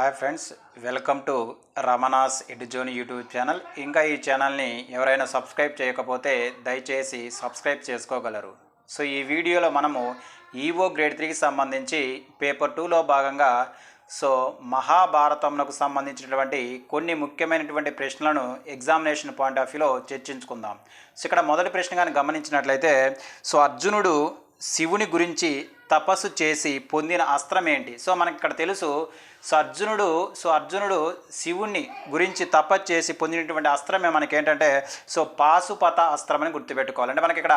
Hi friends welcome to Ramana's Edzone YouTube channel ఇంకా ఈ ఛానల్ని ఎవరైనా సబ్స్క్రైబ్ చేయకపోతే దయచేసి సబ్స్క్రైబ్ చేసుకోగలరు. సో ఈ వీడియోలో మనము ఈవో గ్రేడ్ త్రీకి సంబంధించి పేపర్ టూలో భాగంగా సో మహాభారతంకు సంబంధించినటువంటి కొన్ని ముఖ్యమైనటువంటి ప్రశ్నలను ఎగ్జామినేషన్ పాయింట్ ఆఫ్ వ్యూలో చర్చించుకుందాం. సో ఇక్కడ మొదటి ప్రశ్న కానీ గమనించినట్లయితే సో అర్జునుడు శివుని గురించి తపస్సు చేసి పొందిన అస్త్రం ఏంటి? సో మనకి ఇక్కడ తెలుసు సో అర్జునుడు సో అర్జునుడు శివుణ్ణి గురించి తపస్సు చేసి పొందినటువంటి అస్త్రమే మనకి ఏంటంటే సో పాశుపత అస్త్రం అని గుర్తుపెట్టుకోవాలి. అంటే మనకి ఇక్కడ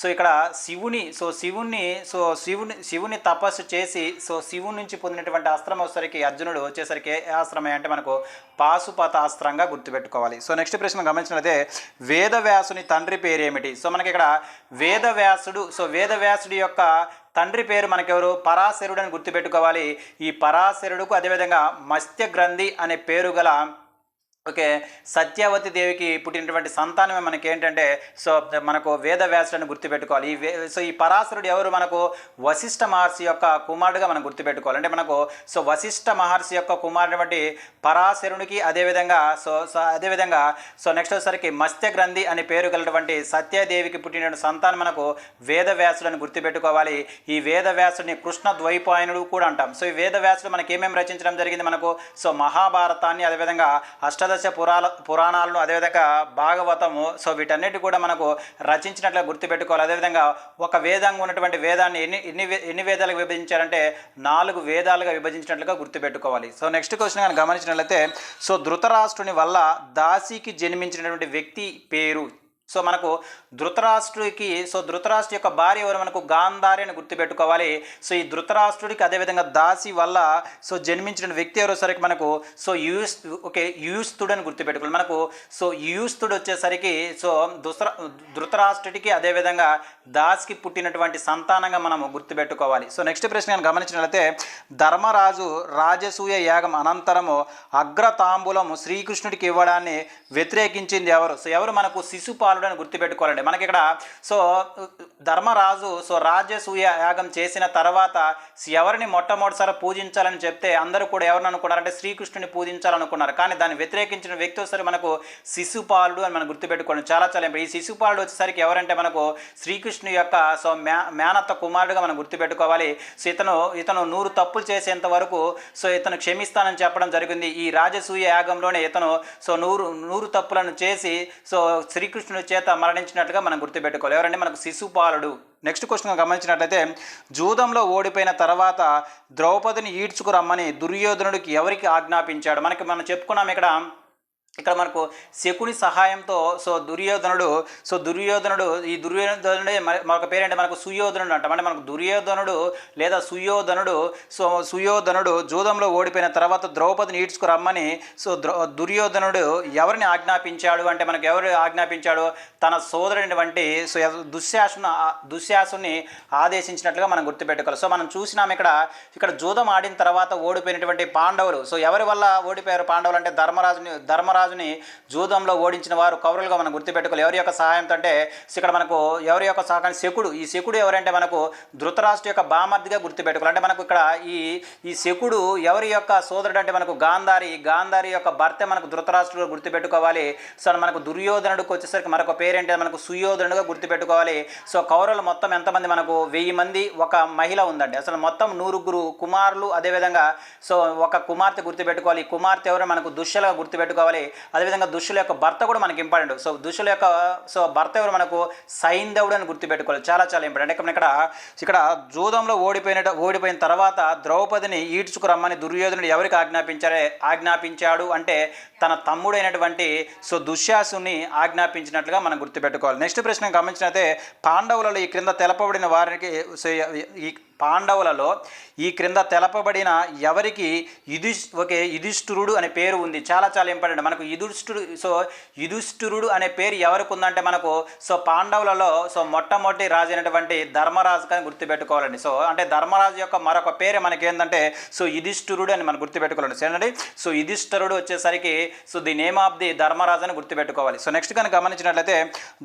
సో ఇక్కడ శివుని సో శివుణ్ణి సో శివుని శివుని తపస్సు చేసి సో శివుని నుంచి పొందినటువంటి అస్త్రం వచ్చేసరికి అర్జునుడు వచ్చేసరికి ఏ అస్త్రమే అంటే మనకు పాశుపత అస్త్రంగా గుర్తుపెట్టుకోవాలి. సో నెక్స్ట్ ప్రశ్న గమనించినదే వేదవ్యాసుని తండ్రి పేరు ఏమిటి సో మనకి ఇక్కడ వేదవ్యాసుడు సో వేదవ్యాసుడి యొక్క తండ్రి పేరు మనకెవరు? పరాశరుడు అని గుర్తుపెట్టుకోవాలి. ఈ పరాశరుడుకు అదేవిధంగా మత్స్య గ్రంథి అనే పేరు గల ఓకే. సత్యవతి దేవికి పుట్టినటువంటి సంతానమే మనకి ఏంటంటే సో మనకు వేద వ్యాసులను గుర్తుపెట్టుకోవాలి. ఈ వే సో ఈ పరాశరుడు ఎవరు? మనకు వశిష్ఠ మహర్షి యొక్క కుమారుడుగా మనం గుర్తుపెట్టుకోవాలి. అంటే మనకు సో వశిష్ఠ మహర్షి యొక్క కుమారుడు పరాశరునికి అదేవిధంగా సో సో అదేవిధంగా సో నెక్స్ట్ వచ్చేసరికి మత్స్య గ్రంథి అనే పేరు గలటువంటి సత్యదేవికి పుట్టినటువంటి సంతానం మనకు వేద వ్యాసులను గుర్తుపెట్టుకోవాలి. ఈ వేద వ్యాసుడిని కృష్ణ ద్వైపాయనుడు కూడా అంటాం. సో ఈ వేద వ్యాసుడు మనకి ఏమేమి రచించడం జరిగింది? మనకు సో మహాభారతాన్ని అదేవిధంగా పంచదశ పురాణ పురాణాలను అదేవిధంగా భాగవతము సో వీటన్నిటి కూడా మనకు రచించినట్లుగా గుర్తుపెట్టుకోవాలి. అదేవిధంగా ఒక వేదంగా ఉన్నటువంటి వేదాన్ని ఎన్ని ఎన్ని ఎన్ని వేదాలుగా విభజించారంటే నాలుగు వేదాలుగా విభజించినట్లుగా గుర్తుపెట్టుకోవాలి. సో నెక్స్ట్ క్వశ్చన్ కానీ గమనించినట్లయితే సో ధృతరాష్ట్రుని వల్ల దాసికి జన్మించినటువంటి వ్యక్తి పేరు. సో మనకు ధృతరాష్ట్రుడికి సో ధృతరాష్ట్రు యొక్క భార్య ఎవరు మనకు గాంధారి అని గుర్తుపెట్టుకోవాలి. సో ఈ ధృతరాష్ట్రుడికి అదేవిధంగా దాసి వల్ల సో జన్మించిన వ్యక్తి ఎవరో సరికి మనకు సో యూస్ ఓకే యూస్తుడు అని గుర్తుపెట్టుకోవాలి. మనకు సో యూస్తుడు వచ్చేసరికి సో దుసర ధృతరాష్ట్రుడికి అదేవిధంగా దాస్కి పుట్టినటువంటి సంతానంగా మనం గుర్తుపెట్టుకోవాలి. సో నెక్స్ట్ ప్రశ్న నేను గమనించినట్లయితే ధర్మరాజు రాజసూయ యాగం అనంతరము అగ్రతాంబూలము శ్రీకృష్ణుడికి ఇవ్వడాన్ని వ్యతిరేకించింది ఎవరు? సో ఎవరు మనకు శిశుపాలుడు అని గుర్తుపెట్టుకోవాలండి మనకి ఇక్కడ సో ధర్మరాజు సో రాజసూయ యాగం చేసిన తర్వాత ఎవరిని మొట్టమొదటిసారి పూజించాలని చెప్తే అందరూ కూడా ఎవరిని అనుకున్నారంటే శ్రీకృష్ణుని పూజించాలనుకున్నారు. కానీ దాన్ని వ్యతిరేకించిన వ్యక్తి ఒకసారి మనకు శిశుపాలుడు అని మనం గుర్తుపెట్టుకోండి. చాలా చాలా ఈ శిశుపాలుడు వచ్చేసరికి ఎవరంటే మనకు శ్రీకృష్ణు యొక్క సో మ్యా మేనత్త కుమారుడుగా మనం గుర్తుపెట్టుకోవాలి. సో ఇతను ఇతను నూరు తప్పులు చేసేంత వరకు సో ఇతను క్షమిస్తానని చెప్పడం జరిగింది. ఈ రాజసూయ యాగంలోనే ఇతను సో నూరు నూరు తప్పులను చేసి సో శ్రీకృష్ణుడి చేత మరణించినట్లు అన్నట్టుగా మనం గుర్తుపెట్టుకోవాలి. ఎవరంటే మనకు శిశుపాలుడు నెక్స్ట్ క్వశ్చన్ గమనించినట్లయితే జూదంలో ఓడిపోయిన తర్వాత ద్రౌపదిని ఈడ్చుకురమ్మని దుర్యోధనుడికి ఎవరికి ఆజ్ఞాపించాడు? మనకి మనం చెప్పుకున్నాం ఇక్కడ ఇక్కడ మనకు శకుని సహాయంతో సో దుర్యోధనుడు సో దుర్యోధనుడు ఈ దుర్యోధనుడే మరొక పేరేంటే? మనకు సుయోధనుడు అంటాం. అంటే మనకు దుర్యోధనుడు లేదా సుయోధనుడు సో సుయోధనుడు జూదంలో ఓడిపోయిన తర్వాత ద్రౌపదిని ఈడ్చుకురమ్మని సో దుర్యోధనుడు ఎవరిని ఆజ్ఞాపించాడు? అంటే మనకు ఎవరు ఆజ్ఞాపించాడు? తన సోదరుడినటువంటి సో దుశ్శాసును దుశ్శాసుని ఆదేశించినట్లుగా మనం గుర్తుపెట్టుకోవాలి. సో మనం చూసినాం ఇక్కడ ఇక్కడ జూదం ఆడిన తర్వాత ఓడిపోయినటువంటి పాండవులు. సో ఎవరి వల్ల ఓడిపోయారు పాండవులు? అంటే ధర్మరాజుని ధర్మరాజు రాజుని జూదంలో ఓడించిన వారు కౌరులుగా మనం గుర్తుపెట్టుకోవాలి. ఎవరి యొక్క సహాయంతో అంటే ఇక్కడ మనకు ఎవరి యొక్క సహకారం శకుడు. ఈ శకుడు ఎవరంటే మనకు ధృతరాష్ట్ర యొక్క బామర్దిగా గుర్తుపెట్టుకోవాలి. అంటే మనకు ఇక్కడ ఈ ఈ శకుడు ఎవరి యొక్క సోదరుడు అంటే మనకు గాంధారి. గాంధారి యొక్క భర్త మనకు ధృతరాష్ట్రుడు గుర్తుపెట్టుకోవాలి. సో మనకు దుర్యోధనుడికి వచ్చేసరికి మరొక పేరేంటే? మనకు సుయోధనుడుగా గుర్తుపెట్టుకోవాలి. సో కౌరవులు మొత్తం ఎంతమంది? మనకు వెయ్యి మంది ఒక మహిళ ఉందండి. అసలు మొత్తం నూరుగురు కుమారులు అదేవిధంగా సో ఒక కుమార్తె గుర్తుపెట్టుకోవాలి. కుమార్తె ఎవరు? మనకు దుష్యులుగా గుర్తుపెట్టుకోవాలి. అదేవిధంగా దుష్టుల యొక్క భర్త కూడా మనకి ఇంపార్టెంట్ సో దుష్యుల యొక్క సో భర్త ఎవరు మనకు? సైంధవుడు అని గుర్తుపెట్టుకోవాలి. చాలా చాలా ఇంపార్టెంట్ ఇక్కడ ఇక్కడ ఇక్కడ జూదంలో ఓడిపోయిన ఓడిపోయిన తర్వాత ద్రౌపదిని ఈడ్చుకురమ్మని దుర్యోధనుడు ఎవరికి ఆజ్ఞాపించారే? ఆజ్ఞాపించాడు అంటే తన తమ్ముడైనటువంటి సో దుశ్శాసుని ఆజ్ఞాపించినట్లుగా మనం గుర్తుపెట్టుకోవాలి. నెక్స్ట్ ప్రశ్న గమనించినైతే పాండవులలో ఈ క్రింద తెలపబడిన వారికి సో ఈ పాండవులలో ఈ క్రింద తెలపబడిన ఎవరికి యుధిష్ ఓకే యుధిష్ఠురుడు అనే పేరు ఉంది. చాలా చాలా ఇంపార్టెంట్. మనకు యుధిష్ఠుడు సో యుధిష్ఠురుడు అనే పేరు ఎవరికి ఉందంటే మనకు సో పాండవులలో సో మొట్టమొదటి రాజు అయినటువంటి ధర్మరాజు కానీ గుర్తుపెట్టుకోవాలండి. సో అంటే ధర్మరాజు యొక్క మరొక పేరు మనకేందంటే సో యుధిష్ఠురుడు అని మనం గుర్తుపెట్టుకోవాలండి. సరేనండి? సో యుధిష్ఠరుడు వచ్చేసరికి so the name of the Dharmaraju అని గుర్తుపెట్టుకోవాలి. సో నెక్స్ట్ కనుక గమనించినట్లయితే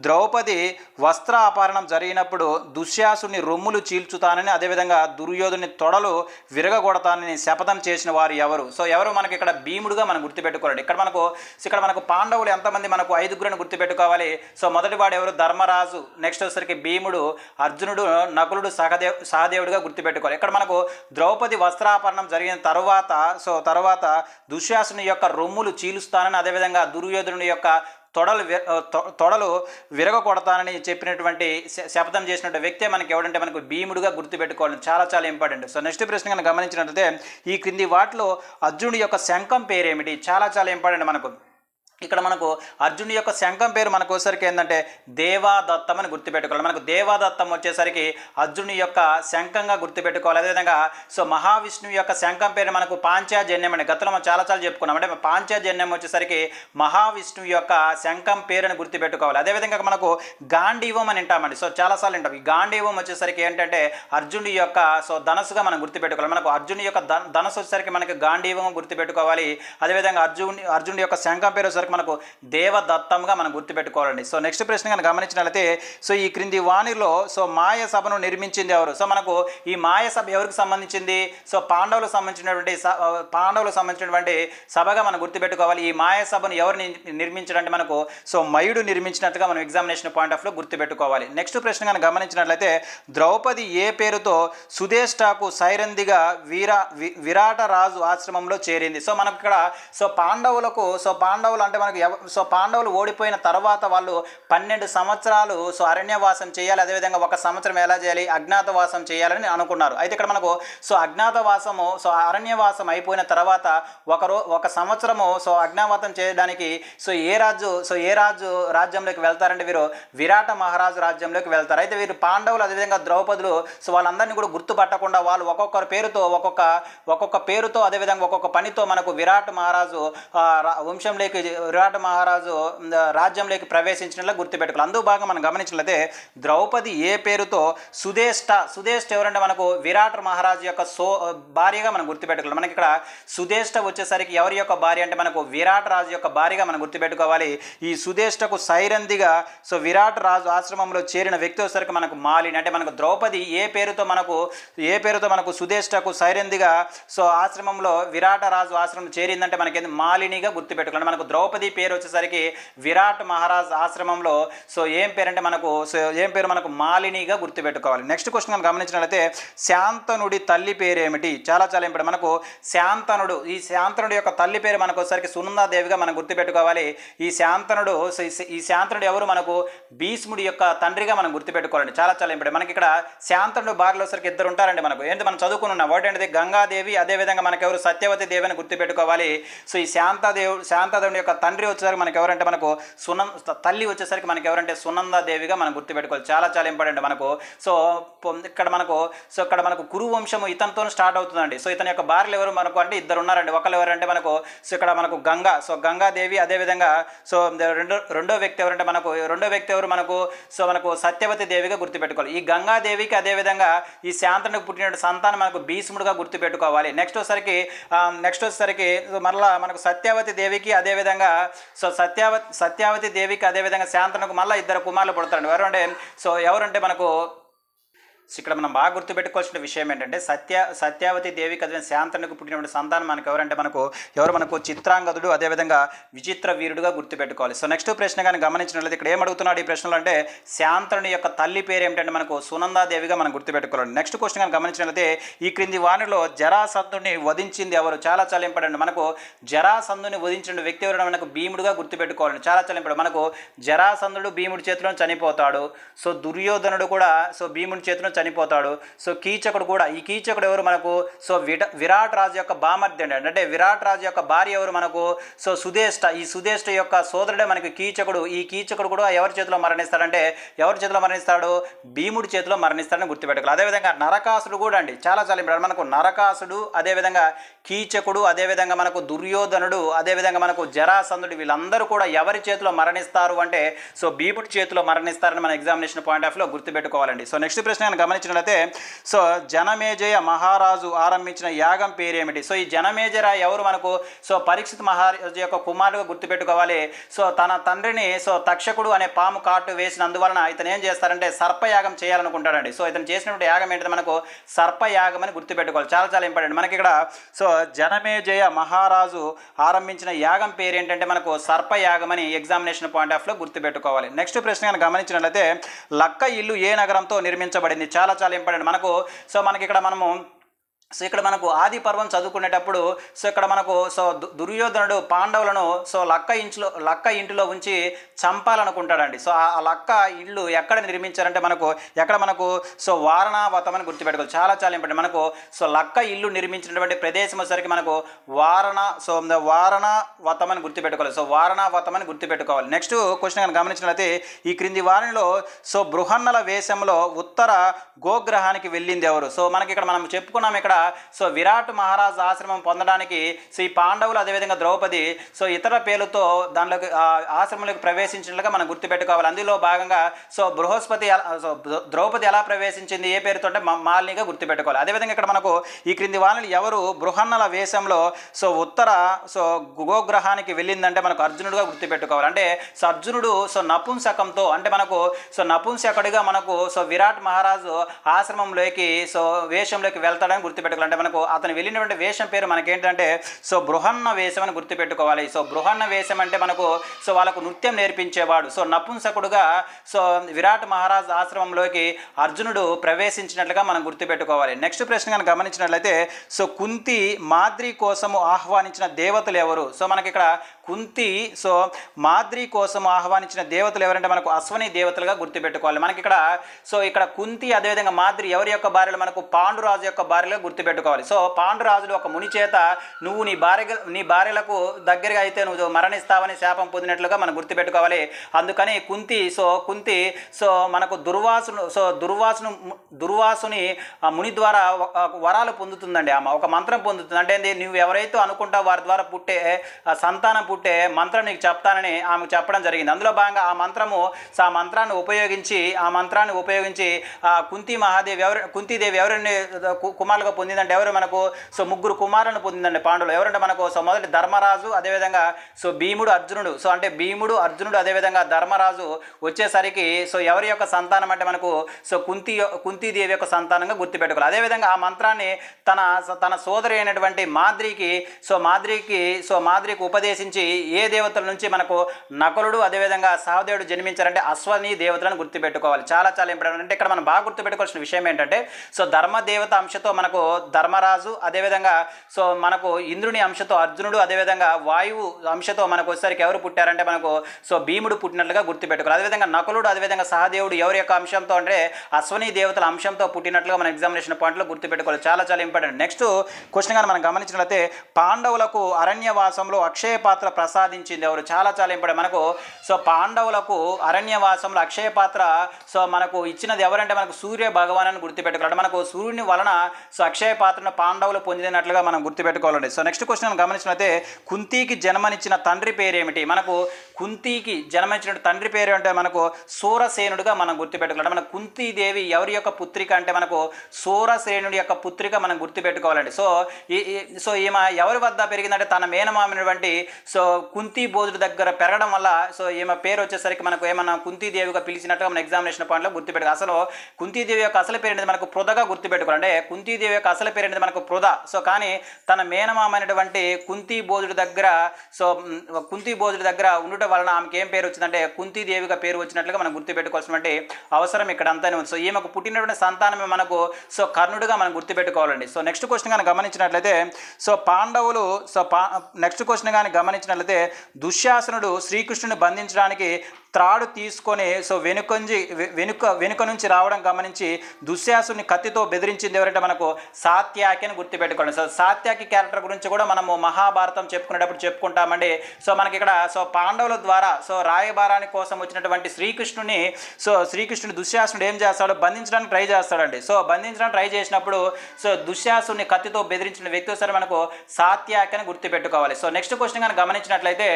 ద్రౌపది వస్త్ర అపహరణం జరిగినప్పుడు దుశ్యాసుని రొమ్ములు చీల్చుతానని అదేవిధంగా అదేవిధంగా దుర్యోధుని తొడలు విరగగొడతానని శపథం చేసిన వారు ఎవరు? సో ఎవరు మనకి ఇక్కడ భీముడుగా మనం గుర్తుపెట్టుకోవాలి. ఇక్కడ మనకు ఇక్కడ మనకు పాండవులు ఎంతమంది మనకు ఐదుగురిని గుర్తుపెట్టుకోవాలి? సో మొదటి వాడు ఎవరు? ధర్మరాజు. నెక్స్ట్ వచ్చేసరికి భీముడు అర్జునుడు నకులుడు సహదేవ్ సహదేవుడిగా గుర్తుపెట్టుకోవాలి. ఇక్కడ మనకు ద్రౌపది వస్త్రాపరణం జరిగిన తర్వాత సో తర్వాత దుశ్శాసుని యొక్క రొమ్ములు చీలుస్తానని అదేవిధంగా దుర్యోధుని యొక్క తొడలు తొ- తొడలు విరగకొడతానని చెప్పినటువంటి శ- శపథం చేసినటువంటి వ్యక్తే మనకి ఎవడంటే మనకు భీముడుగా గుర్తుపెట్టుకోవాలి. చాలా చాలా ఇంపార్టెంట్. సో నెక్స్ట్ ప్రశ్న కనుక గమనించినట్లయితే ఈ క్రింది వాటిలో అర్జునుడి యొక్క శంఖం పేరేమిటి? చాలా చాలా ఇంపార్టెంట్ మనకు. ఇక్కడ మనకు అర్జునుడి యొక్క శంఖం పేరు మనకు వచ్చేసరికి ఏంటంటే దేవాదత్తం అని గుర్తుపెట్టుకోవాలి. మనకు దేవాదత్తం వచ్చేసరికి అర్జునుడి యొక్క శంఖంగా గుర్తుపెట్టుకోవాలి. అదేవిధంగా సో మహావిష్ణువు యొక్క శంఖం పేరు మనకు పాంచాజన్యం అని గతంలో మనం చాలా చాలా చెప్పుకున్నాం. అంటే పాంచాజన్యం వచ్చేసరికి మహావిష్ణువు యొక్క శంఖం పేరు అని గుర్తుపెట్టుకోవాలి. అదేవిధంగా మనకు గాంధీవం అని వింటామండి. సో చాలాసార్లు వింటాం. ఈ గాంధీవం వచ్చేసరికి ఏంటంటే అర్జునుడి యొక్క సో ధనస్సుగా మనం గుర్తుపెట్టుకోవాలి. మనకు అర్జునుడి యొక్క ధన ధనస్సు వచ్చేసరికి మనకి గాంధీవం గుర్తుపెట్టుకోవాలి. అదేవిధంగా అర్జునుడి అర్జునుడి యొక్క శంఖం పేరు కాబట్టి మనకు దేవదత్తంగా మనం గుర్తుపెట్టుకోవాలండి. సో నెక్స్ట్ ప్రశ్న కనుక గమనించినట్లయితే సో ఈ క్రింది వాణిలో సో మాయ సభను నిర్మించింది ఎవరు? సో మనకు ఈ మాయ సభ ఎవరికి సంబంధించింది? సో పాండవులకు సంబంధించినటువంటి పాండవులకు సంబంధించినటువంటి సభగా మనం గుర్తుపెట్టుకోవాలి. ఈ మాయ సభను ఎవరు ని- మనకు సో మయుడు నిర్మించినట్టుగా మనం ఎగ్జామినేషన్ పాయింట్ ఆఫ్లో గుర్తుపెట్టుకోవాలి. నెక్స్ట్ ప్రశ్న కనుక గమనించినట్లయితే ద్రౌపది ఏ పేరుతో సుదేష్టాకు సైరందిగా వీరా విరాట రాజు ఆశ్రమంలో చేరింది? సో మనకు ఇక్కడ సో పాండవులకు సో పాండవులు అంటే మనకు సో పాండవులు ఓడిపోయిన తర్వాత వాళ్ళు పన్నెండు సంవత్సరాలు సో అరణ్యవాసం చేయాలి. అదేవిధంగా ఒక సంవత్సరం ఎలా చేయాలి? అజ్ఞాతవాసం చేయాలని అనుకున్నారు. అయితే ఇక్కడ మనకు సో అజ్ఞాతవాసము సో అరణ్యవాసం అయిపోయిన తర్వాత ఒకరో ఒక సంవత్సరము సో అజ్ఞావాతం చేయడానికి సో ఏ రాజు సో ఏ రాజు రాజ్యంలోకి వెళ్తారంటే వీరు విరాట మహారాజు రాజ్యంలోకి వెళ్తారు. అయితే వీరు పాండవులు అదేవిధంగా ద్రౌపదులు సో వాళ్ళందరినీ కూడా గుర్తుపట్టకుండా వాళ్ళు ఒక్కొక్కరి పేరుతో ఒక్కొక్క ఒక్కొక్క పేరుతో అదేవిధంగా ఒక్కొక్క పనితో మనకు విరాట్ మహారాజు వంశంలోకి విరాట్ మహారాజు రాజ్యంలోకి ప్రవేశించినట్లు గుర్తుపెట్టుకోవాలి. అందు భాగం మనం గమనించినట్లయితే ద్రౌపది ఏ పేరుతో సుధేష్ట సుధేష్ట ఎవరంటే మనకు విరాట్ మహారాజు యొక్క సో భార్యగా మనం గుర్తుపెట్టుకోవాలి. మనకి ఇక్కడ సుధేష్ట వచ్చేసరికి ఎవరి యొక్క భార్య అంటే మనకు విరాట్ రాజు యొక్క భార్యగా మనం గుర్తుపెట్టుకోవాలి. ఈ సుధేష్టకు సైరందిగా సో విరాట్ రాజు ఆశ్రమంలో చేరిన వ్యక్తి వచ్చేసరికి మనకు మాలిని అంటే మనకు ద్రౌపది ఏ పేరుతో మనకు ఏ పేరుతో మనకు సుధేష్టకు సైరందిగా సో ఆశ్రమంలో విరాట రాజు ఆశ్రమం చేరిందంటే మనకి మాలినిగా గుర్తుపెట్టుకోవాలి. మనకు ద్రౌపది పేరు వచ్చేసరికి విరాట్ మహారాజ్ ఆశ్రమంలో. సో ఏం పేరు అంటే మనకు సో ఏం పేరు మనకు మాలినిగా గుర్తుపెట్టుకోవాలి. నెక్స్ట్ క్వశ్చన్ కనుక గమనించినట్లయితే శాంతనుడి తల్లి పేరు ఏమిటి చాలా చాలా ఇంపార్టెంట్. మనకు శాంతనుడు ఈ శాంతనుడి యొక్క తల్లి పేరు మనకు వచ్చేసరికి సునందాదేవిగా మనం గుర్తుపెట్టుకోవాలి. ఈ శాంతనుడు ఈ- శాంతనుడు ఎవరు? మనకు భీష్ముడి యొక్క తండ్రిగా మనం గుర్తుపెట్టుకోవాలండి. చాలా చాలా ఇంపార్టెంట్. మనకి ఇక్కడ శాంతనుడు భార్యలో వచ్చరికి ఇద్దరు ఉంటారండి మనకు. ఏంటి మనం చదువుకుని ఉన్నాం ఒకటి ఏంటిది? గంగాదేవి అదేవిధంగా మనకు ఎవరు సత్యవతి దేవి అని గుర్తుపెట్టుకోవాలి. సో ఈ శాంతదేవు శాంతదేవుని యొక్క తండ్రి వచ్చేసరికి మనకు ఎవరంటే మనకు సునం తల్లి వచ్చేసరికి మనకి ఎవరంటే సునందాదేవిగా మనం గుర్తుపెట్టుకోవాలి. చాలా చాలా ఇంపార్టెంట్ మనకు. సో ఇక్కడ మనకు సో ఇక్కడ మనకు కురు వంశము ఇతనితో స్టార్ట్ అవుతుందండి. సో ఇతని యొక్క భార్యలు ఎవరు మనకు అంటే ఇద్దరు ఉన్నారండి ఒకరు ఎవరంటే మనకు సో ఇక్కడ మనకు గంగా. సో గంగాదేవి అదేవిధంగా సో రెండో రెండో వ్యక్తి ఎవరంటే మనకు రెండో వ్యక్తి ఎవరు మనకు సో మనకు సత్యవతి దేవిగా గుర్తుపెట్టుకోవాలి. ఈ గంగాదేవికి అదేవిధంగా ఈ శాంతనికి పుట్టిన సంతానం మనకు భీష్ముడుగా గుర్తుపెట్టుకోవాలి. నెక్స్ట్ వచ్చేసరికి నెక్స్ట్ వచ్చేసరికి మరలా మనకు సత్యవతి దేవికి అదేవిధంగా సో సత్యావతి సత్యావతి దేవికి అదేవిధంగా శాంతనకు మళ్ళీ ఇద్దరు కుమారులు పుడతారండి. ఎవరంటే అంటే సో ఎవరంటే మనకు సో ఇక్కడ మనం బాగా గుర్తుపెట్టుకోవాల్సిన విషయం ఏంటంటే సత్య సత్యావతి దేవి కదిలిన శాంతనుకు పుట్టినటువంటి సంతానం మనకు ఎవరంటే మనకు ఎవరు మనకు చిత్రాంగదుడు అదేవిధంగా విచిత్ర వీరుడుగా గుర్తుపెట్టుకోవాలి. సో నెక్స్ట్ ప్రశ్న కానీ గమనించినట్లయితే ఇక్కడ ఏం అడుగుతున్నాడు ఈ ప్రశ్నలు అంటే శాంతను యొక్క తల్లి పేరు ఏమిటంటే మనకు సునందాదేవిగా మనం గుర్తుపెట్టుకోవాలి. నెక్స్ట్ క్వశ్చన్ కానీ గమనించినట్లయితే ఈ క్రింది వాణిలో జరాసంధుని వధించింది ఎవరు? చాలా చాలా ఇంపార్టెంట్ మనకు జరాసంధుని వధించిన వ్యక్తి ఎవరైనా మనకు భీముడుగా గుర్తుపెట్టుకోవాలి చాలా చాలా ఇంపార్టెంట్ మనకు జరాసంధుడు భీముడి చేతిలో చనిపోతాడు. సో దుర్యోధనుడు కూడా సో భీముడి చేతిలో చనిపోతాడు. సో కీచకుడు కూడా ఈ కీచకుడు ఎవరు మనకు? సో విట విరాట్ రాజు యొక్క బామర్ది అండి. అంటే విరాట్ రాజు యొక్క భార్య ఎవరు మనకు? సో సుధేష్ట ఈ సుధేష్ట యొక్క సోదరుడే మనకి కీచకుడు. ఈ కీచకుడు కూడా ఎవరి చేతిలో మరణిస్తాడంటే ఎవరి చేతిలో మరణిస్తాడు? భీముడి చేతిలో మరణిస్తాడని గుర్తుపెట్టుకోవాలి. అదేవిధంగా నరకాసుడు కూడా అండి. చాలా చాలా ఇంపార్టెంట్. మనకు నరకాసుడు అదేవిధంగా కీచకుడు అదేవిధంగా మనకు దుర్యోధనుడు అదేవిధంగా మనకు జరాసంధుడు వీళ్ళందరూ కూడా ఎవరి చేతిలో మరణిస్తారు అంటే సో భీముడి చేతిలో మరణిస్తారని మన ఎగ్జామినేషన్ పాయింట్ ఆఫ్లో గుర్తుపెట్టుకోవాలండి. సో నెక్స్ట్ ప్రశ్న కనుక గమనించినట్లయితే సో జనమేజయ మహారాజు ఆరంభించిన యాగం పేరేమిటి? సో ఈ జనమేజర ఎవరు మనకు? సో పరీక్షిత్ మహారాజు యొక్క కుమారుడుగా గుర్తుపెట్టుకోవాలి. సో తన తండ్రిని సో తక్షకుడు అనే పాము కాటు వేసినందువలన ఇతను ఏం చేస్తారంటే సర్పయాగం చేయాలనుకుంటాడండి. సో ఇతను చేసినటువంటి యాగం ఏంటంటే మనకు? సర్పయాగం అని గుర్తుపెట్టుకోవాలి. చాలా చాలా ఇంపార్టెంట్. మనకి ఇక్కడ సో జనమేజయ మహారాజు ఆరంభించిన యాగం పేరు ఏంటంటే మనకు సర్పయాగం అని ఎగ్జామినేషన్ పాయింట్ ఆఫ్లో గుర్తుపెట్టుకోవాలి. నెక్స్ట్ ప్రశ్న కనుక గమనించినట్లయితే లక్క ఇల్లు ఏ నగరంతో నిర్మించబడింది? చాలా చాలా ఇంపార్టెంట్ మనకు సో మనకి ఇక్కడ మనము సో ఇక్కడ మనకు ఆది పర్వం చదువుకునేటప్పుడు సో ఇక్కడ మనకు సో దు- దుర్యోధనుడు పాండవులను సో లక్క ఇంట్లో లక్క ఇంటిలో ఉంచి చంపాలనుకుంటాడండి. సో ఆ ఆ లక్క ఇల్లు ఎక్కడ నిర్మించారంటే మనకు ఎక్కడ మనకు సో వారణావతం అని గుర్తుపెట్టుకోవాలి. చాలా చాలా ఇంపార్టెంట్. మనకు సో లక్క ఇల్లు నిర్మించినటువంటి ప్రదేశం వచ్చేసరికి మనకు వారణ సో వారణావతం అని గుర్తుపెట్టుకోవాలి. సో వారణావతం అని గుర్తుపెట్టుకోవాలి. నెక్స్ట్ క్వశ్చన్ కనుక గమనించినట్లయితే ఈ క్రింది వారిలో సో బృహన్నల వేషంలో ఉత్తర గోగ్రహానికి వెళ్ళింది ఎవరు? సో మనకి ఇక్కడ మనం చెప్పుకున్నాం ఇక్కడ సో విరాట్ మహారాజ్ ఆశ్రమం పొందడానికి సో ఈ పాండవులు అదేవిధంగా ద్రౌపది సో ఇతర పేర్లతో దానిలోకి ఆశ్రమంలోకి ప్రవేశించినట్లుగా మనం గుర్తుపెట్టుకోవాలి. అందులో భాగంగా సో బృహస్పతి సో ద్రౌపది ఎలా ప్రవేశించింది ఏ పేరుతో అంటే మాలినిగా గుర్తుపెట్టుకోవాలి. అదేవిధంగా ఇక్కడ మనకు ఈ క్రింది వానలు ఎవరు బృహన్నల వేషంలో సో ఉత్తర సో గోగ్రహానికి వెళ్ళిందంటే మనకు అర్జునుడుగా గుర్తుపెట్టుకోవాలి. అంటే సో అర్జునుడు సో నపుంసకంతో అంటే మనకు సో నపుంసకుడిగా మనకు సో విరాట్ మహారాజు ఆశ్రమంలోకి సో వేషంలోకి వెళ్తాడని గుర్తుపెట్టుకోవాలి. అంటే మనకు అతను వెళ్ళినటువంటి వేషం పేరు మనకేంటంటే సో బృహన్న వేషం అని గుర్తుపెట్టుకోవాలి. సో బృహన్న వేషం అంటే మనకు సో వాళ్ళకు నృత్యం నేర్పించేవాడు. సో నపుంసకుడుగా సో విరాట్ మహారాజ్ ఆశ్రమంలోకి అర్జునుడు ప్రవేశించినట్లుగా మనం గుర్తుపెట్టుకోవాలి. నెక్స్ట్ ప్రశ్న కనుక గమనించినట్లయితే సో కుంతి మాద్రి కోసము ఆహ్వానించిన దేవతలు ఎవరు? సో మనకి ఇక్కడ కుంతి సో మాద్రి కోసం ఆహ్వానించిన దేవతలు ఎవరంటే మనకు అశ్వని దేవతలుగా గుర్తుపెట్టుకోవాలి. మనకి ఇక్కడ సో ఇక్కడ కుంతి అదేవిధంగా మాద్రి ఎవరి యొక్క భార్యలు? మనకు పాండురాజు యొక్క భార్యలుగా గుర్తుపెట్టుకోవాలి. సో పాండురాజులు ఒక ముని చేత నువ్వు నీ భార్య నీ భార్యలకు దగ్గరగా అయితే నువ్వు మరణిస్తావని శాపం పొందినట్లుగా మనం గుర్తుపెట్టుకోవాలి. అందుకని కుంతి సో కుంతి సో మనకు దుర్వాసును సో దుర్వాసును దుర్వాసుని ఆ ముని ద్వారా వరాలు పొందుతుందండి ఆమె ఒక మంత్రం పొందుతుంది. అంటే ఏంది? నువ్వు ఎవరైతే అనుకుంటావు వారి ద్వారా పుట్టే సంతానం పుట్టే మంత్రం నీకు చెప్తానని ఆమెకు చెప్పడం జరిగింది. అందులో భాగంగా ఆ మంత్రము ఆ మంత్రాన్ని ఉపయోగించి ఆ మంత్రాన్ని ఉపయోగించి ఆ కుంతి మహాదేవి ఎవరు కుంతీదేవి ఎవరిని కు- కుమారులుగా పొందిందంటే ఎవరు మనకు? సో ముగ్గురు కుమారులను పొందిందండి పాండవులు. ఎవరంటే మనకు? సో మొదటి ధర్మరాజు అదేవిధంగా సో భీముడు అర్జునుడు. సో అంటే భీముడు అర్జునుడు అదేవిధంగా ధర్మరాజు వచ్చేసరికి సో ఎవరి యొక్క సంతానం అంటే మనకు? సో కుంతి కుంతీదేవి యొక్క సంతానంగా గుర్తుపెట్టుకోవాలి. అదేవిధంగా ఆ మంత్రాన్ని తన తన సోదరి అయినటువంటి మాద్రికి సో మాద్రికి సో మాద్రికి ఉపదేశించి ఏ దేవతల నుంచి మనకు? నకులుడు అదేవిధంగా సహదేవుడు జన్మించారంటే అశ్వని దేవతలను గుర్తుపెట్టుకోవాలి. చాలా చాలా ఇంపార్టెంట్. అంటే ఇక్కడ మనం బాగా గుర్తుపెట్టుకోవాల్సిన విషయం ఏంటంటే సో ధర్మ దేవత అంశతో మనకు ధర్మరాజు అదేవిధంగా సో మనకు ఇంద్రుని అంశతో అర్జునుడు అదేవిధంగా వాయువు అంశతో మనకు వచ్చేసరికి ఎవరు పుట్టారంటే మనకు సో భీముడు పుట్టినట్లుగా గుర్తుపెట్టుకోవాలి. అదేవిధంగా నకులుడు అదేవిధంగా సహదేవుడు ఎవరి యొక్క అంశంతో అంటే అశ్వని దేవతల అంశంతో పుట్టినట్లుగా మన ఎగ్జామినేషన్ పాయింట్లో గుర్తుపెట్టుకోవాలి. చాలా చాలా ఇంపార్టెంట్ నెక్స్ట్ క్వశ్చన్ కానీ మనం గమనించినట్లయితే పాండవులకు అరణ్యవాసంలో అక్షయ పాత్ర ప్రసాదించింది ఎవరు? చాలా చాలా ఇంపార్టెంట్ మనకు సో పాండవులకు అరణ్యవాసంలో అక్షయ పాత్ర సో మనకు ఇచ్చినది ఎవరంటే మనకు సూర్య భగవాన్ అని గుర్తుపెట్టుకోవాలి. మనకు సూర్యుని వలన సో అక్షయ పాత్రను పాండవులు పొందినట్లుగా మనం గుర్తుపెట్టుకోవాలండి. సో నెక్స్ట్ క్వశ్చన్ గమనించినట్లయితే కుంతికి జన్మనిచ్చిన తండ్రి పేరేమిటి? మనకు కుంతికి జన్మనిచ్చిన తండ్రి పేరు అంటే మనకు సూరసేనుడిగా మనం గుర్తుపెట్టుకోవాలి మన కుంతీదేవి ఎవరి యొక్క పుత్రిక అంటే మనకు సూరసేనుడి యొక్క పుత్రిక మనం గుర్తుపెట్టుకోవాలండి. సో ఈ సో ఈమె ఎవరి వద్ద పెరిగిందంటే తన మేనమామినటువంటి సో కుంతి బోధుడి దగ్గర పెరగడం వల్ల సో ఈమె పేరు వచ్చేసరికి మనకు ఏమన్నా కుంతీదేవిగా పిలిచినట్టుగా మన ఎగ్జామినేషన్ పాయింట్లో గుర్తుపెట్టుకో అసలు కుంతీదేవి యొక్క అసలు పేరు అనేది మనకు పృథగా గుర్తుపెట్టుకోవాలి. అంటే కుంతీదేవి యొక్క అసలు పేరు అనేది మనకు పృథ. సో కానీ తన మేనమామైనటువంటి కుంతి బోధుడి దగ్గర సో కుంతి బోధుడి దగ్గర ఉండటం వలన ఆమెకి ఏం పేరు వచ్చిందంటే కుంతీదేవిగా పేరు వచ్చినట్లుగా మనం గుర్తుపెట్టుకోవాల్సినటువంటి అవసరం ఇక్కడ అంతానే ఉంది. సో ఈమెకు పుట్టినటువంటి సంతానమే మనకు సో కర్ణుడిగా మనం గుర్తుపెట్టుకోవాలండి. సో నెక్స్ట్ క్వశ్చన్ కానీ గమనించినట్లయితే సో పాండవులు సో పా నెక్స్ట్ క్వశ్చన్ కానీ గమనించినట్లయితే దుశ్శాసనుడు శ్రీకృష్ణుని బంధించడానికి త్రాడు తీసుకొని సో వెనుకొంజి వెనుక వెనుక నుంచి రావడం గమనించి దుశ్శాసుని కత్తితో బెదిరించింది ఎవరంటే మనకు సాత్యాకి అని గుర్తుపెట్టుకోండి. సో సాత్యాకి క్యారెక్టర్ గురించి కూడా మనము మహాభారతం చెప్పుకునేటప్పుడు చెప్పుకుంటామండి. సో మనకి ఇక్కడ సో పాండవుల ద్వారా సో రాయబారాని కోసం వచ్చినటువంటి శ్రీకృష్ణుని సో శ్రీకృష్ణుని దుశ్శాసునుడు ఏం చేస్తాడు? బంధించడానికి ట్రై చేస్తాడండి. సో బంధించడానికి ట్రై చేసినప్పుడు సో దుశ్శాసుని కత్తితో బెదిరించిన వ్యక్తి సరే మనకు సాత్యాకి అని గుర్తుపెట్టుకోవాలి. సో నెక్స్ట్ క్వశ్చన్ కానీ గమనించినట్లయితే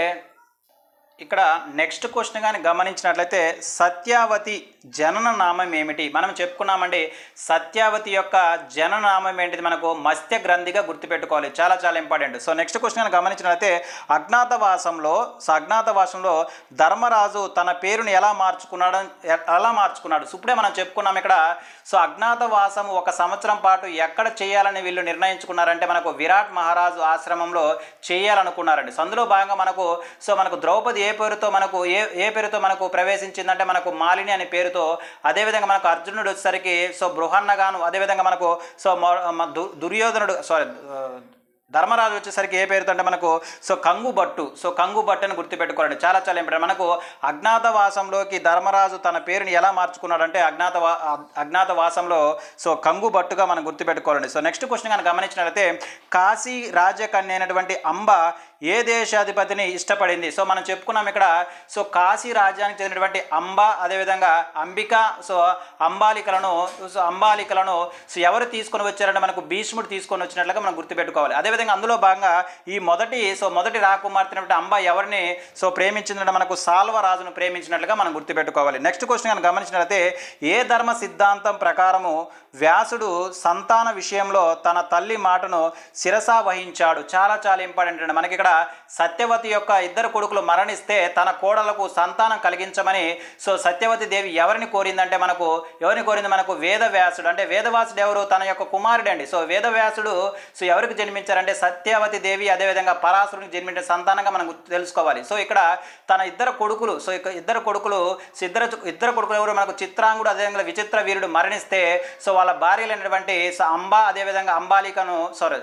ఇక్కడ నెక్స్ట్ క్వశ్చన్ కానీ గమనించినట్లయితే సత్యావతి జనన నామం ఏమిటి? మనం చెప్పుకున్నామండి సత్యావతి యొక్క జనన నామం ఏంటిది మనకు? మత్స్య గ్రంథిగా గుర్తుపెట్టుకోవాలి. చాలా చాలా ఇంపార్టెంట్ సో నెక్స్ట్ క్వశ్చన్ కానీ గమనించినట్లయితే అజ్ఞాతవాసంలో సో అజ్ఞాతవాసంలో ధర్మరాజు తన పేరుని ఎలా మార్చుకున్నాడు ఎలా మార్చుకున్నాడు? ఇప్పుడే మనం చెప్పుకున్నాం ఇక్కడ సో అజ్ఞాతవాసం ఒక సంవత్సరం పాటు ఎక్కడ చేయాలని వీళ్ళు నిర్ణయించుకున్నారంటే మనకు విరాట్ మహారాజు ఆశ్రమంలో చేయాలనుకున్నారండి. సో అందులో భాగంగా మనకు సో మనకు ద్రౌపది ఏ పేరుతో మనకు ఏ ఏ పేరుతో మనకు ప్రవేశించిందంటే మనకు మాలిని అనే పేరుతో అదేవిధంగా మనకు అర్జునుడు వచ్చేసరికి సో బృహన్నగాను అదేవిధంగా మనకు సో మ- దు- దుర్యోధనుడు సారీ ధర్మరాజు వచ్చేసరికి ఏ పేరుతో అంటే మనకు సో కంగుబట్టు సో కంగుబట్టు అని గుర్తుపెట్టుకోవాలండి. చాలా చాలా ఇంపార్టెంట్. మనకు అజ్ఞాతవాసంలోకి ధర్మరాజు తన పేరుని ఎలా మార్చుకున్నాడంటే అజ్ఞాతవా అజ్ఞాతవాసంలో సో కంగుబట్టుగా మనం గుర్తుపెట్టుకోవాలండి. సో నెక్స్ట్ క్వశ్చన్ కనుక గమనించినట్లయితే కాశీ రాజకన్య అయినటువంటి అంబ ఏ దేశాధిపతిని ఇష్టపడింది? సో మనం చెప్పుకున్నాం ఇక్కడ సో కాశీ రాజ్యానికి చెందినటువంటి అంబ అదేవిధంగా అంబిక సో అంబాలికలను సో అంబాలికలను సో ఎవరు తీసుకొని వచ్చారంటే మనకు భీష్ముడు తీసుకొని వచ్చినట్లుగా మనం గుర్తుపెట్టుకోవాలి. అదేవిధంగా అందులో భాగంగా ఈ మొదటి సో మొదటి రాకుమార్తెనటువంటి అంబ ఎవరిని సో ప్రేమించిందంటే మనకు సాల్వ రాజును ప్రేమించినట్లుగా మనం గుర్తుపెట్టుకోవాలి. నెక్స్ట్ క్వశ్చన్ కనుక గమనించినట్లయితే ఏ ధర్మ సిద్ధాంతం ప్రకారము వ్యాసుడు సంతాన విషయంలో తన తల్లి మాటను శిరసా వహించాడు? చాలా చాలా ఇంపార్టెంట్ అండి. మనకి ఇక్కడ సత్యవతి యొక్క ఇద్దరు కొడుకులు మరణిస్తే తన కోడలకు సంతానం కలిగించమని సో సత్యవతి దేవి ఎవరిని కోరిందంటే మనకు ఎవరిని కోరింది మనకు వేదవ్యాసుడు. అంటే వేదవ్యాసుడు ఎవరు? తన యొక్క కుమారుడు అండి సో వేదవ్యాసుడు సో ఎవరికి జన్మించారంటే సత్యవతి దేవి అదేవిధంగా పరాశురునికి జన్మించిన సంతానంగా మనం తెలుసుకోవాలి. సో ఇక్కడ తన ఇద్దరు కొడుకులు సో ఇక ఇద్దరు కొడుకులు సో ఇద్దరు ఇద్దరు కొడుకులు ఎవరు? మనకు చిత్రాంగుడు అదేవిధంగా విచిత్ర వీరుడు మరణిస్తే సో వాళ్ళ భార్యలైనటువంటి అంబా అదేవిధంగా అంబాలికను సారీ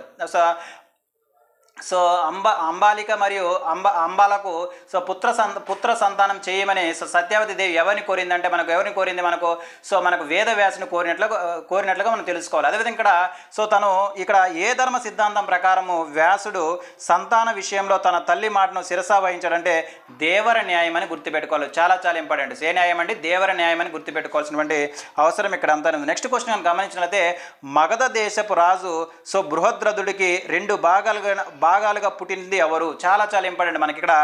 సో అంబ అంబాలిక మరియు అంబ అంబాలకు సో పుత్ర సంత పుత్ర సంతానం చేయమని సో సత్యవతి దేవి ఎవరిని కోరిందంటే మనకు ఎవరిని కోరింది మనకు? సో మనకు వేదవ్యాసుని కోరినట్లుగా కోరినట్లుగా మనం తెలుసుకోవాలి. అదేవిధంగా ఇక్కడ సో తను ఇక్కడ ఏ ధర్మ సిద్ధాంతం ప్రకారము వ్యాసుడు సంతాన విషయంలో తన తల్లి మాటను శిరసా వహించాడంటే దేవర న్యాయం అని గుర్తుపెట్టుకోవాలి. చాలా చాలా ఇంపార్టెంట్. ఏ న్యాయం అండి? దేవర న్యాయం అని గుర్తుపెట్టుకోవాల్సినటువంటి అవసరం ఇక్కడ అంతా ఉంది. నెక్స్ట్ క్వశ్చన్ కనుక గమనించినట్లయితే మగధ దేశపు రాజు సో బృహద్రథుడికి రెండు భాగాలుగా భాగాలుగా పుట్టింది ఎవరు? చాలా చాలా ఇంపార్టెంట్ మనకి ఇక్కడ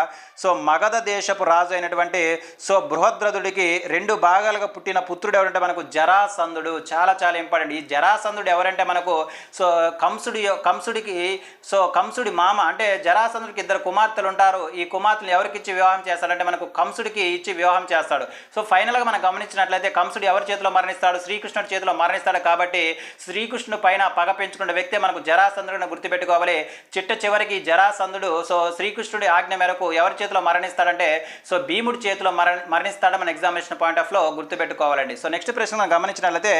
సో మగధ దేశపు రాజు అయినటువంటి సో బృహద్రథుడికి రెండు భాగాలుగా పుట్టిన పుత్రుడు ఎవరంటే మనకు జరాసంధుడు. చాలా చాలా ఇంపార్టెంట్. ఈ జరాసంధుడు ఎవరంటే మనకు సో కంసుడి కంసుడికి సో కంసుడి మామ అంటే జరాసంధుడికి ఇద్దరు కుమార్తెలు ఉంటారు. ఈ కుమార్తెలు ఎవరికి ఇచ్చి వివాహం చేస్తాడంటే మనకు కంసుడికి ఇచ్చి వివాహం చేస్తాడు. సో ఫైనల్గా మనం గమనించినట్లయితే కంసుడు ఎవరి చేతిలో మరణిస్తాడు? శ్రీకృష్ణుడి చేతిలో మరణిస్తాడు. కాబట్టి శ్రీకృష్ణుడు పైన పగ పెంచుకున్న వ్యక్తే మనకు జరాసంధుడిని గుర్తుపెట్టుకోవాలి. చిట్ట చివరి చివరికి జరాసంధుడు సో శ్రీకృష్ణుడి ఆజ్ఞ మేరకు ఎవరి చేతిలో మరణిస్తాడంటే సో భీముడి చేతిలో మరణ మరణిస్తాడని మన ఎగ్జామినేషన్ పాయింట్ ఆఫ్లో గుర్తుపెట్టుకోవాలండి. సో నెక్స్ట్ ప్రశ్న గమనించినట్లయితే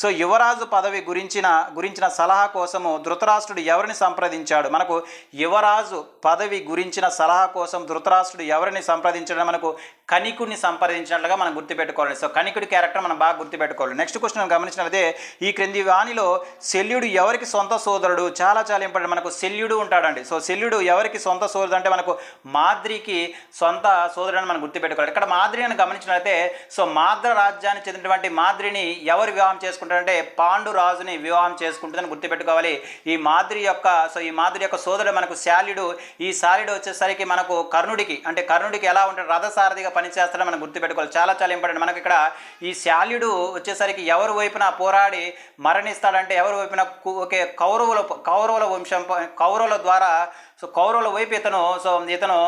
సో యువరాజు పదవి గురించిన గురించిన సలహా కోసము ధృతరాష్ట్రుడు ఎవరిని సంప్రదించాడు? మనకు యువరాజు పదవి గురించిన సలహా కోసం ధృతరాష్ట్రుడు ఎవరిని సంప్రదించడం? మనకు కనికుడిని సంప్రదించినట్లుగా మనం గుర్తుపెట్టుకోవాలి. సో కనికుడి క్యారెక్టర్ మనం బాగా గుర్తుపెట్టుకోవాలి. నెక్స్ట్ క్వశ్చన్ గమనించినట్లయితే ఈ క్రింది వాణిలో శల్యుడు ఎవరికి సొంత సోదరుడు? చాలా చాలా ఇంపార్టెంట్ మనకు శల్యుడు ఉంటాడండి. సో శల్యుడు ఎవరికి సొంత సోదరుడు అంటే మనకు మాద్రికి సొంత సోదరుడు అని మనం గుర్తుపెట్టుకోవాలి. ఇక్కడ మాద్రి అని గమనించినట్లయితే సో మాద్ర రాజ్యానికి చెందినటువంటి మాద్రిని ఎవరు వివాహం చేసుకుంటారంటే పాండు రాజుని వివాహం చేసుకుంటుందని గుర్తుపెట్టుకోవాలి. ఈ మాద్రి యొక్క సో ఈ మాద్రి యొక్క సోదరుడు మనకు శాల్యుడు. ఈ శాల్యుడు వచ్చేసరికి మనకు కర్ణుడికి అంటే కర్ణుడికి ఎలా ఉంటాడు? రథసారథిగా పనిచేస్తాడని మనం గుర్తుపెట్టుకోవాలి. చాలా చాలా ఇంపార్టెంట్. మనకి ఇక్కడ ఈ శాల్యుడు వచ్చేసరికి ఎవరి వైపున పోరాడి మరణిస్తాడంటే ఎవరి వైపున కు- కౌరవుల కౌరవుల వంశం కౌరవుల ద్వారా సో కౌరవుల వైపు ఇతను సో ఇతను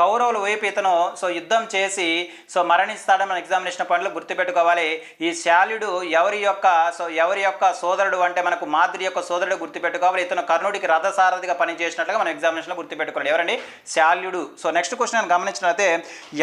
కౌరవుల వైపు ఇతను సో యుద్ధం చేసి సో మరణిస్తాడని మన ఎగ్జామినేషన్ పాయింట్లో గుర్తుపెట్టుకోవాలి. ఈ శాల్యుడు ఎవరి యొక్క సో ఎవరి యొక్క సోదరుడు అంటే మనకు మాద్రి యొక్క సోదరుడు గుర్తుపెట్టుకోవాలి. ఇతను కర్ణుడికి రథసారథిగా పనిచేసినట్లుగా మనం ఎగ్జామినేషన్లో గుర్తుపెట్టుకోవాలి ఎవరండి? శాల్యుడు సో నెక్స్ట్ క్వశ్చన్ గమనించినట్లయితే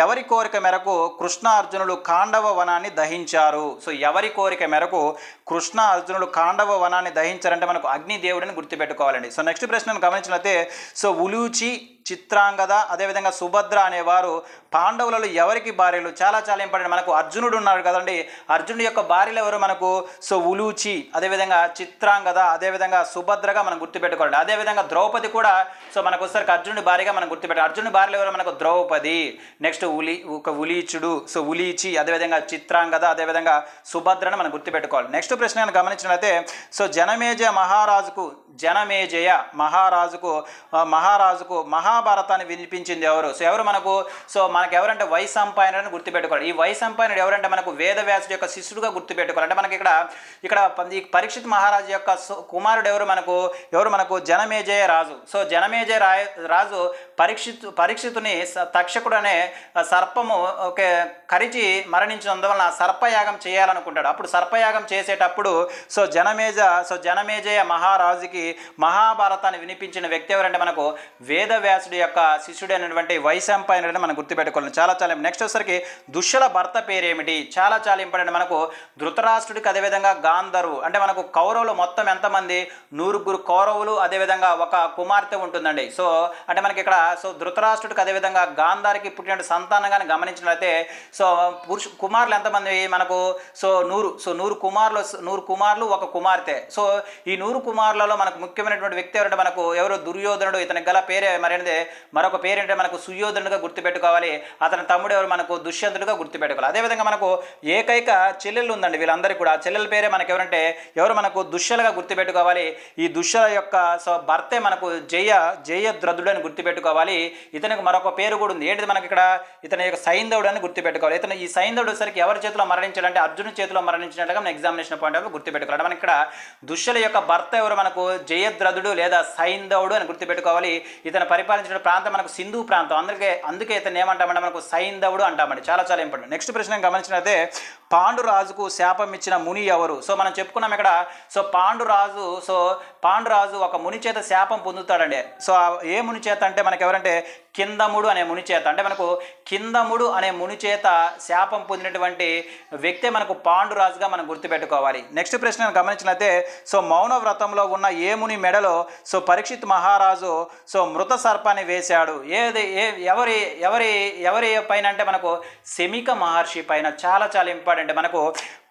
ఎవరి కోరిక మేరకు కృష్ణార్జునులు కాండవ వనాన్ని దహించారు? సో ఎవరి కోరిక మేరకు కృష్ణ అర్జునుడు కాండవ వనాన్ని దహించారంటే మనకు అగ్నిదేవుడిని గుర్తుపెట్టుకోవాలండి. సో నెక్స్ట్ ప్రశ్నను గమనించినట్లయితే సో ఉలూచి చిత్రాంగద అదేవిధంగా సుభద్ర అనేవారు పాండవులలో ఎవరికి భార్యలు? చాలా చాలా ఇంపార్టెంట్. మనకు అర్జునుడు ఉన్నాడు కదండి. అర్జునుడి యొక్క భార్యలు ఎవరు? మనకు సో ఉలూచి అదేవిధంగా చిత్రాంగద అదేవిధంగా సుభద్రగా మనం గుర్తుపెట్టుకోవాలి అదేవిధంగా ద్రౌపది కూడా సో మనకు వచ్చేసరికి అర్జునుడి భార్యగా మనం గుర్తుపెట్టాలి. అర్జునుడి భార్యలు ఎవరు? మనకు ద్రౌపది. నెక్స్ట్ ఉలి ఒక ఉలీచుడు. సో ఉలీచి అదేవిధంగా చిత్రాంగద అదేవిధంగా సుభద్రను మనం గుర్తుపెట్టుకోవాలి. నెక్స్ట్ ప్రశ్న గమనించినట్లయితే సో జనమేజ మహారాజుకు జనమేజయ మహారాజుకు మహారాజుకు మహాభారతాన్ని వినిపించింది ఎవరు? సో ఎవరు మనకు? సో మనకు ఎవరంటే వైశంపాయనుడు అని గుర్తుపెట్టుకోవాలి. ఈ వైశంపాయనుడు ఎవరంటే మనకు వేదవ్యాసుడు యొక్క శిష్యుడుగా గుర్తుపెట్టుకోవాలి. అంటే మనకి ఇక్కడ ఇక్కడ ప- ఈ పరీక్షిత్ మహారాజు యొక్క కుమారుడు ఎవరు మనకు? ఎవరు మనకు? జనమేజయ రాజు. సో జనమేజయ రాయ రాజు పరీక్షిత్ పరీక్షితుని స- తక్షకుడు అనే సర్పము ఓకే కరిచి మరణించినందువలన సర్పయాగం చేయాలనుకుంటాడు. అప్పుడు సర్పయాగం చేసేటప్పుడు సో జనమేజ సో జనమేజయ మహారాజుకి మహాభారతాన్ని వినిపించిన వ్యక్తి ఎవరంటే మనకు వేదవ్యాసుడి యొక్క శిష్యుడైనటువంటి వైశంపాయనుడని మనం గుర్తుపెట్టుకోవాలి. చాలా చాలా నెక్స్ట్ వచ్చేసరికి దుష్యుల భర్త పేరేమిటి? చాలా చాలా ఇంపార్టెంట్. మనకు ధృతరాష్ట్రుడికి అదేవిధంగా గాంధర్వు అంటే మనకు కౌరవులు మొత్తం ఎంతమంది? నూరుగురు కౌరవులు అదేవిధంగా ఒక కుమార్తె ఉంటుందండి. సో అంటే మనకి ఇక్కడ సో ధృతరాష్ట్రుడికి అదేవిధంగా గాంధారికి పుట్టిన సంతానంగాని గమనించినట్లయితే సో పురుషు కుమారులు ఎంతమంది? మనకు సో నూరు సో నూరు కుమారులు నూరు కుమారులు ఒక కుమార్తె. సో ఈ నూరు కుమారులలో మనకు ముఖ్యమైనటువంటి వ్యక్తి ఎవరంటే మనకు ఎవరు దుర్యోధనుడు ఇతనికి గల పేరే మరేంటే మరొక పేరేంటే మనకు సుయోధనుడుగా గుర్తుపెట్టుకోవాలి. అతని తమ్ముడు ఎవరు? మనకు దుష్యంతుడుగా గుర్తుపెట్టుకోవాలి. అదేవిధంగా మనకు ఏకైక చెల్లెళ్ళు ఉందండి వీళ్ళందరికీ కూడా. చెల్లెల పేరే మనకు ఎవరంటే ఎవరు? మనకు దుష్యలుగా గుర్తుపెట్టుకోవాలి. ఈ దుష్యల యొక్క సో భర్తే మనకు జయ జయద్రదుడు అని గుర్తుపెట్టుకోవాలి. ఇతనికి మరొక పేరు కూడా ఉంది. ఏంటిది మనకి ఇక్కడ ఇతని యొక్క సైంధవుడు అని గుర్తుపెట్టుకోవాలి. ఇతను ఈ సైంధవుడు సరికి ఎవరి చేతిలో మరణించాడంటే అర్జునుడి చేతిలో మరణించినట్టుగా మన ఎగ్జామినేషన్ పాయింట్ ఆఫ్ గుర్తుపెట్టుకోవాలి. మనకి ఇక్కడ దుష్యల యొక్క భర్త ఎవరు? మనకు జయద్రథుడు లేదా సైంధవుడు అని గుర్తుపెట్టుకోవాలి. ఇతను పరిపాలించిన ప్రాంతం మనకు సింధు ప్రాంతం. అందుకే అందుకే ఇతను ఏమంటామంటే మనకు సైంధవుడు అంటామండి. చాలా చాలా ఇంపార్టెంట్. నెక్స్ట్ ప్రశ్న గమనించినదే పాండురాజుకు శాపం ఇచ్చిన ముని ఎవరు? సో మనం చెప్పుకున్నాం ఇక్కడ సో పాండురాజు సో పాండురాజు ఒక ముని చేత శాపం పొందుతాడండి. సో ఏ ముని చేత అంటే మనకు ఎవరంటే కిందముడు అనే ముని చేత. అంటే మనకు కిందముడు అనే ముని చేత శాపం పొందినటువంటి వ్యక్తే మనకు పాండురాజుగా మనం గుర్తుపెట్టుకోవాలి. నెక్స్ట్ ప్రశ్న గమనించినట్లయితే సో మౌన వ్రతంలో ఉన్న ఏ ముని మెడలో సో పరీక్షిత్ మహారాజు సో మృత సర్పాన్ని వేశాడు. ఏది ఏ ఎవరి ఎవరి ఎవరి పైన అంటే మనకు శమిక మహర్షి పైన చాలా చాలా ఇంపార్టెంట్ మనకు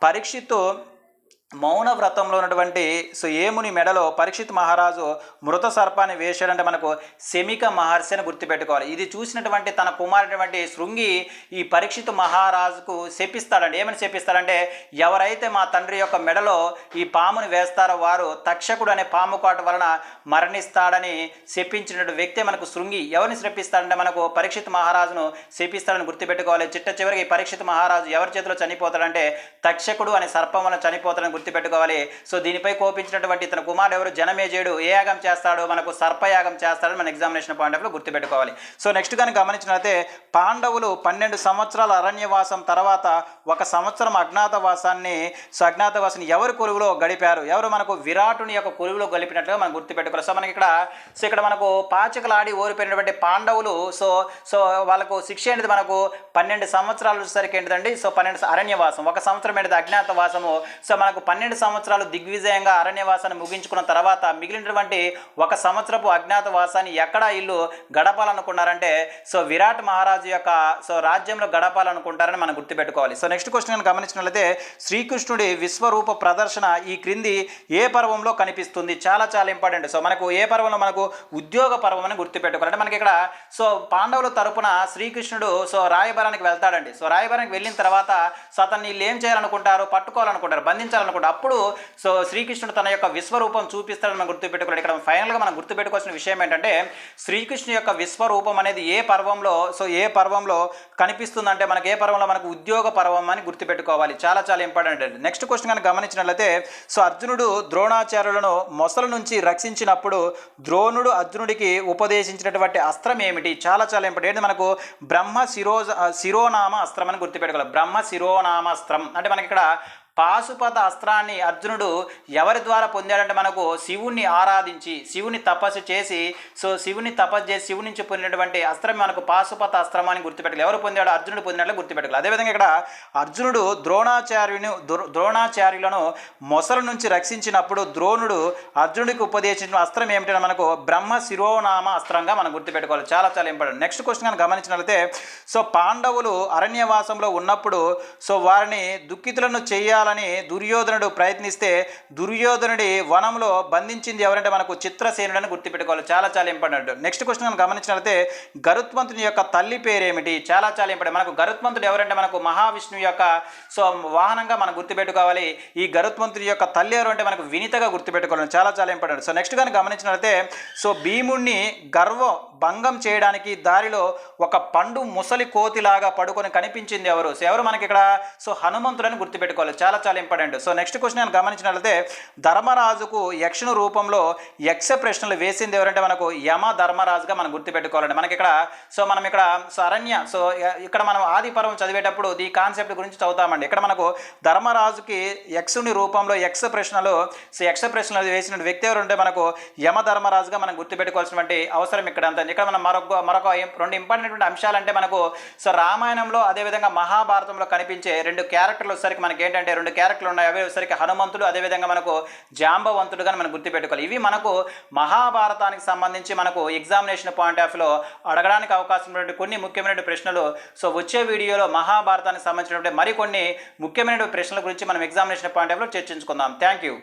పరీక్షిత్తు మౌన వ్రతంలో ఉన్నటువంటి సో ఏముని మెడలో పరీక్షిత్ మహారాజు మృత సర్పాన్ని వేశాడంటే మనకు శమిక మహర్షి అని గుర్తుపెట్టుకోవాలి. ఇది చూసినటువంటి తన కుమారుడటువంటి శృంగి ఈ పరీక్షిత్ మహారాజుకు శపిస్తాడండి. ఏమని శపిస్తాడంటే ఎవరైతే మా తండ్రి యొక్క మెడలో ఈ పాముని వేస్తారో వారు తక్షకుడు అనే పాము కాటు వలన మరణిస్తాడని శపించినటువంటి వ్యక్తి మనకు శృంగి. ఎవరిని శపిస్తాడంటే మనకు పరీక్షిత్ మహారాజును శపిస్తాడని గుర్తుపెట్టుకోవాలి. చిట్ట చివరికి ఈ పరీక్షిత్ మహారాజు ఎవరి చేతిలో చనిపోతాడంటే తక్షకుడు అనే సర్పం వలన చనిపోతాడని గుర్తుపెట్టుకోవాలి. సో దీనిపై కోపించినటువంటి ఇతని కుమారుడు ఎవరు జనమేజయుడు. ఏ యాగం చేస్తాడో? మనకు సర్పయాగం చేస్తాడని మన ఎగ్జామినేషన్ పాయింట్ ఆఫ్ గుర్తుపెట్టుకోవాలి. సో నెక్స్ట్ కానీ గమనించినట్లయితే పాండవులు పన్నెండు సంవత్సరాల అరణ్యవాసం తర్వాత ఒక సంవత్సరం అజ్ఞాతవాసాన్ని సో అజ్ఞాతవాసాన్ని ఎవరు కొలువులో గడిపారు? ఎవరు మనకు విరాటుని యొక్క కొలువులో గడిపినట్లుగా మనం గుర్తుపెట్టుకోవాలి. సో మనకి ఇక్కడ సో ఇక్కడ మనకు పాచకలాడి ఓరిపోయినటువంటి పాండవులు సో సో వాళ్ళకు శిక్ష ఏంటిది మనకు? పన్నెండు సంవత్సరాలు వచ్చేసరికి ఏంటిదండి? సో పన్నెండు అరణ్యవాసం. ఒక సంవత్సరం ఏంటిది? అజ్ఞాతవాసము. సో మనకు పన్నెండు సంవత్సరాలు దిగ్విజయంగా అరణ్యవాసాన్ని ముగించుకున్న తర్వాత మిగిలినటువంటి ఒక సంవత్సరపు అజ్ఞాతవాసాన్ని ఎక్కడ ఇల్లు గడపాలనుకున్నారంటే సో విరాట్ మహారాజు యొక్క సో రాజ్యంలో గడపాలనుకుంటారని మనం గుర్తుపెట్టుకోవాలి. సో నెక్స్ట్ క్వశ్చన్ గమనించినట్లయితే శ్రీకృష్ణుడి విశ్వరూప ప్రదర్శన ఈ క్రింది ఏ పర్వంలో కనిపిస్తుంది? చాలా చాలా ఇంపార్టెంట్. సో మనకు ఏ పర్వంలో మనకు ఉద్యోగ పర్వం అని గుర్తుపెట్టుకోవాలి. అంటే మనకి ఇక్కడ సో పాండవుల తరపున శ్రీకృష్ణుడు సో రాయబారానికి వెళ్తాడండి. సో రాయబారానికి వెళ్ళిన తర్వాత సో అతన్ని వీళ్ళు ఏం చేయాలనుకుంటారు? పట్టుకోవాలనుకుంటారు బంధించాలను బంధించాలనుకుంటారు అప్పుడు సో శ్రీకృష్ణుడు తన యొక్క విశ్వరూపం చూపిస్తాడని మనం గుర్తుపెట్టుకోవాలి. ఇక్కడ ఫైనల్గా మనం గుర్తుపెట్టుకోవాల్సిన విషయం ఏంటంటే శ్రీకృష్ణు యొక్క విశ్వరూపం అనేది ఏ పర్వంలో సో ఏ పర్వంలో కనిపిస్తుందంటే మనకి ఏ పర్వంలో మనకు ఉద్యోగ పర్వం అని గుర్తుపెట్టుకోవాలి. చాలా చాలా ఇంపార్టెంట్ అండి. నెక్స్ట్ క్వశ్చన్ కనుక గమనించినట్లయితే సో అర్జునుడు ద్రోణాచార్యులను మొసల నుంచి రక్షించినప్పుడు ద్రోణుడు అర్జునుడికి ఉపదేశించినటువంటి అస్త్రం ఏమిటి? చాలా చాలా ఇంపార్టెంట్. మనకు బ్రహ్మ శిరో శిరోనామ అస్త్రం అని గుర్తుపెట్టుకోవాలి. బ్రహ్మ శిరోనామ అస్త్రం. అంటే మనకి ఇక్కడ పాశుపత అస్త్రాన్ని అర్జునుడు ఎవరి ద్వారా పొందాడంటే మనకు శివుణ్ణి ఆరాధించి శివుని తపస్సు చేసి సో శివుని తపస్సు చేసి శివుని నుంచి పొందినటువంటి అస్త్రం మనకు పాశుపత అస్త్రం అని గుర్తుపెట్టగలి ఎవరు పొందాడో అర్జునుడు పొందినట్లు గుర్తుపెట్టగలి అదేవిధంగా ఇక్కడ అర్జునుడు ద్రోణాచార్యుని ద్రో- ద్రోణాచార్యులను మొసలు నుంచి రక్షించినప్పుడు ద్రోణుడు అర్జునుడికి ఉపదేశించిన అస్త్రం ఏమిటంటే మనకు బ్రహ్మ శిరోనామ అస్త్రంగా మనం గుర్తుపెట్టుకోవాలి. చాలా చాలా ఇంపార్టెంట్. నెక్స్ట్ క్వశ్చన్ కానీ గమనించినట్లయితే సో పాండవులు అరణ్యవాసంలో ఉన్నప్పుడు సో వారిని దుఃఖితులను చేయాలి చంపించాలని దుర్యోధనుడు ప్రయత్నిస్తే దుర్యోధనుడి వనంలో బంధించింది ఎవరంటే మనకు చిత్రసేనుడని గుర్తుపెట్టుకోవాలి. చాలా చాలా ఇంపార్టెంట్. నెక్స్ట్ క్వశ్చన్ మనం గమనించినట్లయితే గరుత్మంతుని యొక్క తల్లి పేరేమిటి? చాలా చాలా ఇంపార్టెంట్. మనకు గరుత్మంతుడు ఎవరంటే మనకు మహావిష్ణువు యొక్క సో వాహనంగా మనం గుర్తుపెట్టుకోవాలి. ఈ గరుత్మంతుడి యొక్క తల్లి ఎవరు అంటే మనకు వినితగా గుర్తుపెట్టుకోవాలి. చాలా చాలా ఇంపార్టెంట్. సో నెక్స్ట్ కానీ గమనించినట్లయితే సో భీముణ్ణి గర్వం భంగం చేయడానికి దారిలో ఒక పండు ముసలి కోతిలాగా పడుకొని కనిపించింది ఎవరు? సో ఎవరు మనకి ఇక్కడ సో హనుమంతుడని గుర్తుపెట్టుకోవాలి. చాలా చాలా ఇంపార్టెంట్ సో నెక్స్ట్ క్వశ్చన్ నేను గమనించినట్లయితే ధర్మరాజుకు యక్షుని రూపంలో యక్ష ప్రశ్నలు వేసింది ఎవరంటే మనకు యమ ధర్మరాజుగా మనం గుర్తుపెట్టుకోవాలండి. మనకి ఇక్కడ సో మనం ఇక్కడ సరణ్య అరణ్య సో ఇక్కడ మనం ఆది పర్వం చదివేటప్పుడు ఈ కాన్సెప్ట్ గురించి చదువుతామండి. ఇక్కడ మనకు ధర్మరాజుకి యక్షుని రూపంలో యక్ష ప్రశ్నలు సో యక్ష ప్రశ్నలు వేసిన వ్యక్తి ఎవరు ఉంటే మనకు యమ ధర్మరాజుగా మనం గుర్తుపెట్టుకోవాల్సినటువంటి అవసరం ఇక్కడ అంతా ఇక్కడ మనం మరొక మరొక రెండు ఇంపార్టెంట్ అంశాలంటే మనకు సో రామాయణంలో అదేవిధంగా మహాభారతంలో కనిపించే రెండు క్యారెక్టర్లు వచ్చేసరికి మనకి ఏంటంటే రెండు క్యారెక్టర్లు ఉన్నాయి. అవి సరికి హనుమంతుడు అదేవిధంగా మనకు జాంబవంతుడుగా మనం గుర్తుపెట్టుకోవాలి. ఇవి మనకు మహాభారతానికి సంబంధించి మనకు ఎగ్జామినేషన్ పాయింట్ ఆఫ్లో అడగడానికి అవకాశం ఉన్నటువంటి కొన్ని ముఖ్యమైన ప్రశ్నలు. సో వచ్చే వీడియోలో మహాభారతానికి సంబంధించినటువంటి మరికొన్ని ముఖ్యమైన ప్రశ్నల గురించి మనం ఎగ్జామినేషన్ పాయింట్ ఆఫ్లో చర్చించుకుందాం. Thank you